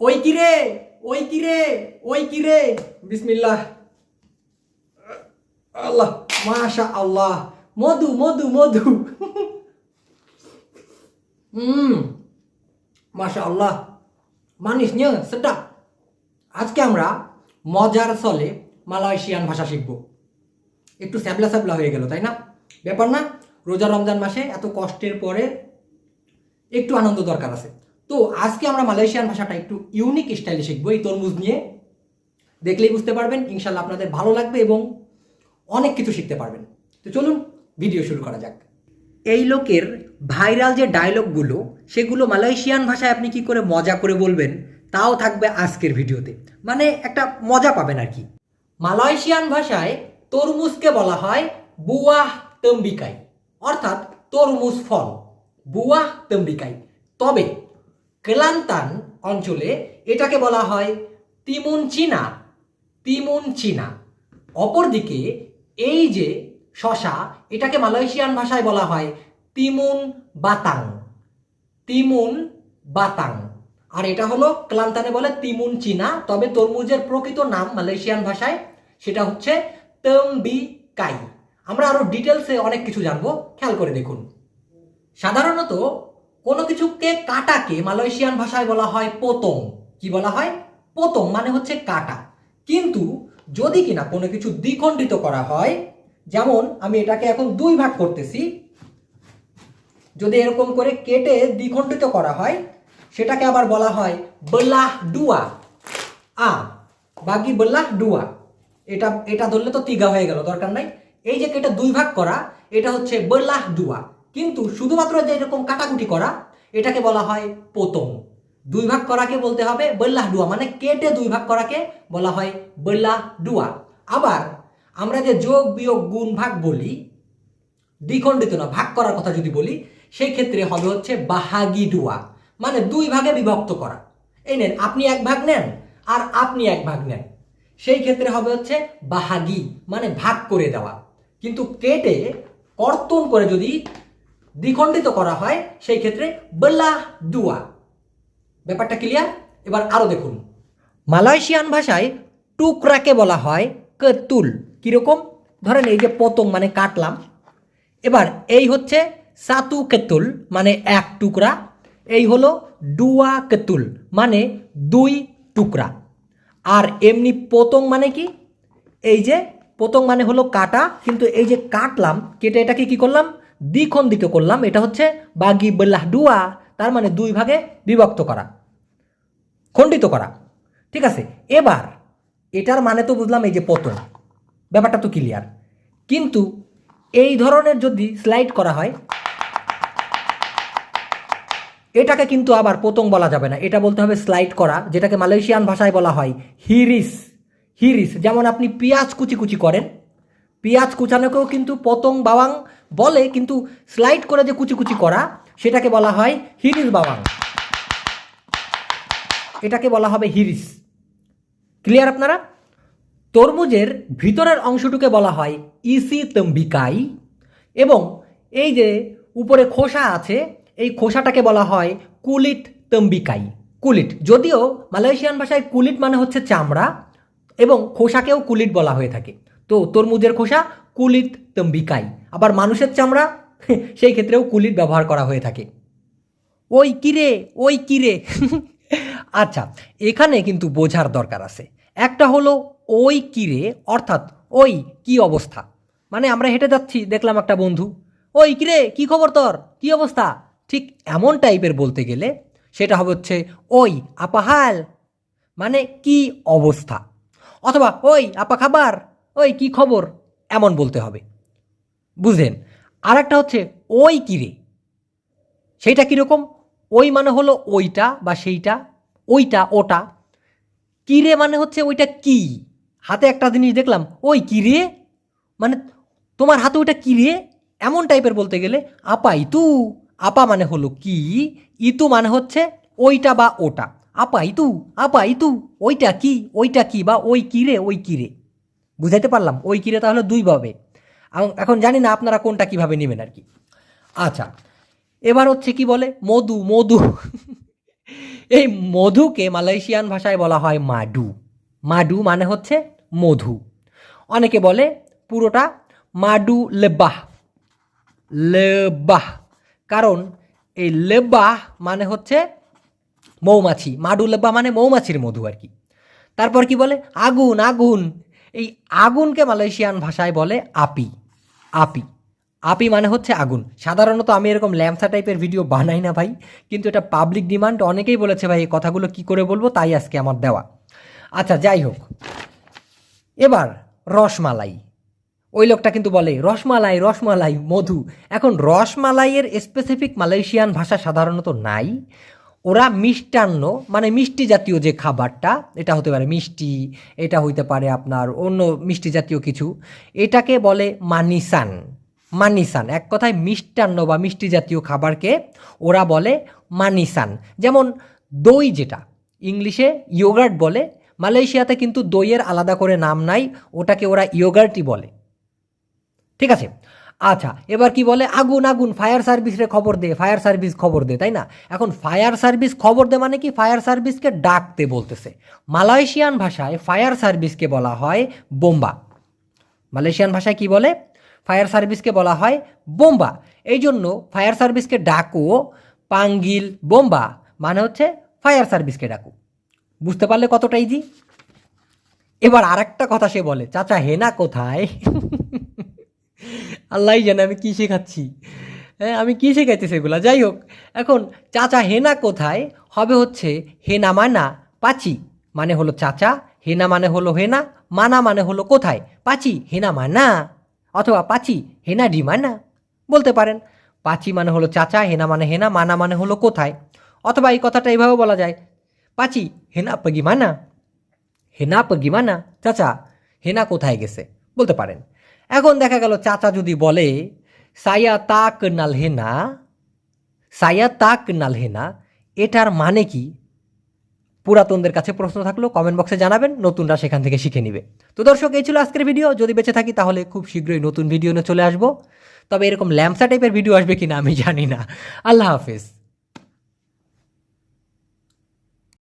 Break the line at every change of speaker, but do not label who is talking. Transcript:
ওই কিরে ওই কিরে ওই কিরে বিসমিল্লাহ। আল্লাহ মাশা আল্লাহ মধু মধু মধু। হুম মাশা আল্লাহ মানিসnya সেটা। আজকে আমরা মজার চলে মালয়েশিয়ান ভাষা শিখব। একটু স্যাবলা স্যাবলা হয়ে গেল, তাই না? ব্যাপার না, রোজা রমজান মাসে এত কষ্টের পরে একটু আনন্দ দরকার আছে। তো আজকে আমরা মালয়েশিয়ান ভাষাটা একটু ইউনিক স্টাইলে শিখব এই তরমুজ নিয়ে। দেখলেই বুঝতে পারবেন ইনশাল্লাহ আপনাদের ভালো লাগবে এবং অনেক কিছু শিখতে পারবেন। তো চলুন ভিডিও শুরু করা যাক। এই লোকের ভাইরাল যে ডায়লগগুলো সেগুলো মালয়েশিয়ান ভাষায় আপনি কি করে মজা করে বলবেন, তাও থাকবে আজকের ভিডিওতে। মানে একটা মজা পাবেন আর কি। মালয়েশিয়ান ভাষায় তরমুজকে বলা হয় বুয়াহ তম্বিকাই, অর্থাৎ তরমুজ ফল, বুয়াহ তম্বিকাই। তবে কেলান্তান অঞ্চলে এটাকে বলা হয় তিমুন চীনা তিমুন চীনা অপরদিকে এই যে শশা, এটাকে মালয়েশিয়ান ভাষায় বলা হয় তিমুন বাতাং তিমুন বাতাং আর এটা হলো ক্লান্তানে বলে তিমুন চীনা তবে তরমুজের প্রকৃত নাম মালয়েশিয়ান ভাষায় সেটা হচ্ছে তম্বি কাই আমরা আরও ডিটেলসে অনেক কিছু জানব, খেয়াল করে দেখুন। সাধারণত কোনো কিছুকে কাটাকে মালয়েশিয়ান ভাষায় বলা হয় পোতং। কি বলা হয়? পোতং মানে হচ্ছে কাটা। কিন্তু যদি কিনা কোনো কিছু দ্বিখণ্ডিত করা হয়, যেমন আমি এটাকে এখন দুই ভাগ করতেছি, যদি এরকম করে কেটে দ্বিখণ্ডিত করা হয়, সেটাকে আবার বলা হয় বল্লাহ ডুয়া আ, বাকি বল্লাহ ডুয়া এটা এটা ধরলে তো তিগা হয়ে গেল, দরকার নাই। এই যে কেটে দুই ভাগ করা, এটা হচ্ছে বল্লাহ ডুয়া কিন্তু শুধুমাত্র যে এরকম কাটাকুটি করা, এটাকে বলা হয় পোতং দুই ভাগ করাকে বলতে হবে বল্লাহ ডুয়া মানে কেটে দুই ভাগ করাকে বলা হয় বল্লাহ ডুয়া আবার আমরা যে যোগ, বিয়োগ, গুণ, ভাগ বলি, দ্বিখণ্ডিত না, ভাগ করার কথা যদি বলি, সেই ক্ষেত্রে হবে হচ্ছে বাহাগি ডুয়া মানে দুই ভাগে বিভক্ত করা। এই নেন, আপনি এক ভাগ নেন আর আপনি এক ভাগ নেন। সেই ক্ষেত্রে হবে হচ্ছে বাহাগি মানে ভাগ করে দেওয়া। কিন্তু কেটে কর্তন করে যদি দ্বিখণ্ডিত করা হয়, সেই ক্ষেত্রে বল্লাহ ডুয়া ব্যাপারটা ক্লিয়ার এবার আরও দেখুন। মালয়েশিয়ান ভাষায় টুকরাকে বলা হয় কেতুল। কীরকম? ধরেন এই যে পতং মানে কাটলাম। এবার এই হচ্ছে সাতু কেতুল মানে এক টুকরা। এই হলো ডুয়া কেতুল মানে দুই টুকরা। আর এমনি পতং মানে কি? এই যে পতং মানে হলো কাটা, কিন্তু এই যে কাটলাম, কেটে এটাকে কি করলাম? দ্বিখণ্ডিত করলাম, এটা হচ্ছে বাগি বল্লাহ ডুয়া, তার মানে দুই ভাগে বিভক্ত করা, খণ্ডিত করা, ঠিক আছে? এবার, এটার মানে তো বুঝলাম এই যে পতন, ব্যাপারটা তো ক্লিয়ার কিন্তু এই ধরনের যদি স্লাইড করা হয়, এটাকে কিন্তু আবার পতং বলা যাবে না, এটা বলতে হবে স্লাইড করা, যেটাকে মালয়েশিয়ান ভাষায় বলা হয় হিরিস হিরিস। যেমন আপনি পেঁয়াজ কুচি কুচি করেন, পেঁয়াজ কুচানোকেও কিন্তু পতং বাওয়াং বলে, কিন্তু স্লাইড করে যে কুচি কুচি করা, সেটাকে বলা হয় হিরিস বাওয়াং। এটাকে বলা হবে হিরিস। ক্লিয়ার আপনারা? তরমুজের ভিতরের অংশটুকে বলা হয় ইসি তম্বিকাই, এবং এই যে উপরে খোসা আছে, এই খোসাটাকে বলা হয় কুলিট তম্বিকাই। কুলিট, যদিও মালয়েশিয়ান ভাষায় কুলিট মানে হচ্ছে চামড়া, এবং খোসাকেও কুলিট বলা হয়ে থাকে। তো তরমুজের খোসা কুলিট তম্বিকাই। আবার মানুষের চামড়া? সেই ক্ষেত্রেও কুলিট ব্যবহার করা হয়ে থাকে। ওই কিরে ওই কিরে আচ্ছা এখানে কিন্তু বোঝার দরকার আছে। একটা হলো ওই কিরে অর্থাৎ ওই কি অবস্থা। মানে আমরা হেঁটে যাচ্ছি দেখলাম একটা বন্ধু। ওই কিরে কি খবর তোর? কি অবস্থা? ঠিক এমন টাইপের বলতে গেলে সেটা হবে হচ্ছে ওই আপাহাল মানে কি অবস্থা? অথবা ওই আপা খাবার? ওই কি খবর? এমন বলতে হবে। বুঝলেন? আর একটা হচ্ছে, ওই কিরে সেইটা কীরকম ওই মানে হলো ওইটা বা সেইটা, ওইটা, ওটা। কিরে মানে হচ্ছে ওইটা কি? হাতে একটা জিনিস দেখলাম, ওই কিরে মানে তোমার হাতে ওইটা কিরে এমন টাইপের বলতে গেলে, আপা ইতু। আপা মানে হলো কি? ইতু মানে হচ্ছে ওইটা বা ওটা। আপা ইতু আপা ইতু। ওইটা কি? ওইটা কি বা ওই কিরে ওই কিরে বুঝাইতে পারলাম, ওই কিরে তাহলে দুইভাবে এখন জানি না আপনারা কোনটা কীভাবে নেবেন আর কি। আচ্ছা এবার হচ্ছে কি বলে? মধু মধু।
এই মধুকে মালয়েশিয়ান ভাষায় বলা হয় মাডু। মাডু মানে হচ্ছে মধু। অনেকে বলে পুরোটা মাডু লেব্বাহ। লেবাহ কারণ এই লেবাহ মানে হচ্ছে মৌমাছি। মাডু লেব্বাহ মানে মৌমাছির মধু আর কি। তারপর কি বলে? আগুন আগুন। এই আগুনকে মালয়েশিয়ান ভাষায় বলে আপি আপি। আপি মানে হচ্ছে আগুন। সাধারণত আমি এরকম ল্যামসা টাইপের ভিডিও বানাই না ভাই, কিন্তু এটা পাবলিক ডিমান্ড অনেকেই বলেছে ভাই, এই কথাগুলো কি করে বলব? তাই আজকে আমার দেওয়া। আচ্ছা যাই হোক। এবার রসমালাই। ওই লোকটা কিন্তু বলে, রসমালাই রসমালাই, মধু। এখন রসমালাইয়ের স্পেসিফিক মালয়েশিয়ান ভাষা সাধারণত নাই। ওরা মিষ্টান্ন মানে মিষ্টি জাতীয় যে খাবারটা, এটা হতে পারে মিষ্টি, এটা হইতে পারে আপনার অন্য মিষ্টি জাতীয় কিছু, এটাকে বলে মানিসান। মানিসান, এক কথায় মিষ্টান্ন বা মিষ্টি জাতীয় খাবারকে ওরা বলে মানিসান। যেমন দই যেটা, ইংলিশে ইয়োগার্ট বলে, মালয়েশিয়াতে কিন্তু দইয়ের আলাদা করে নাম নাই, ওটাকে ওরা ইয়োগার্টই বলে। ঠিক আছে? আচ্ছা এবার কি বলে? আগুন আগুন ফায়ার সার্ভিসরে খবর দে ফায়ার সার্ভিস খবর দে, তাই না? এখন ফায়ার সার্ভিস খবর দে মানে কি? ফায়ার সার্ভিসকে ডাকতে বলতেছে। মালয়েশিয়ান ভাষায় ফায়ার সার্ভিসকে বলা হয় বোম্বা। মালয়েশিয়ান ভাষায় কি বলে? ফায়ার সার্ভিসকে বলা হয় বোম্বা। এই জন্য ফায়ার সার্ভিসকে ডাকো পাঙ্গিল বোম্বা মানে হচ্ছে ফায়ার সার্ভিসকে ডাকো। বুঝতে পারলে কতটা ইজি এবার আরেকটা কথা সে বলে, চাচা হেনা কোথায়? আল্লাহ জানে আমি কী শেখাচ্ছি। হ্যাঁ আমি কী শেখাইতেছি এগুলা? যাই হোক এখন চাচা হেনা কোথায়? হবে হচ্ছে হেনা মানা পাচি মানে হলো চাচা। হেনা মানে হলো হেনা, মানা মানে হলো কোথায়? পাচি, হেনা মানা, অথবা পাচি, হেনা ডি মানা, বলতে পারেন। পাচি মানে হলো চাচা, হেনা মানে হেনা, মানা মানে হলো কোথায়? অথবা এই কথাটা এইভাবে বলা যায়, পাচি, হেনা পগি মানা, হেনা পগি মানা। চাচা, হেনা কোথায় গেছে? বলতে পারেন। এখন দেখা গেল চাচা যদি বলে সায়া তাক নাল হেনা সায়া তা নাল হেনা এটার মানে কি? পুরাতনদের কাছে প্রশ্ন থাকল কমেন্ট বক্সে জানাবেন, নতুনরা সেখান থেকে শিখে নিবে। তো দর্শক, এই ছিল আজকের ভিডিও যদি বেঁচে থাকি, তাহলে খুব শীঘ্রই নতুন ভিডিও নিয়ে চলে আসব। তবে এরকম ল্যাম্পসা টাইপের ভিডিও আসবে কিনা, আমি জানি না। আল্লাহ হাফেজ।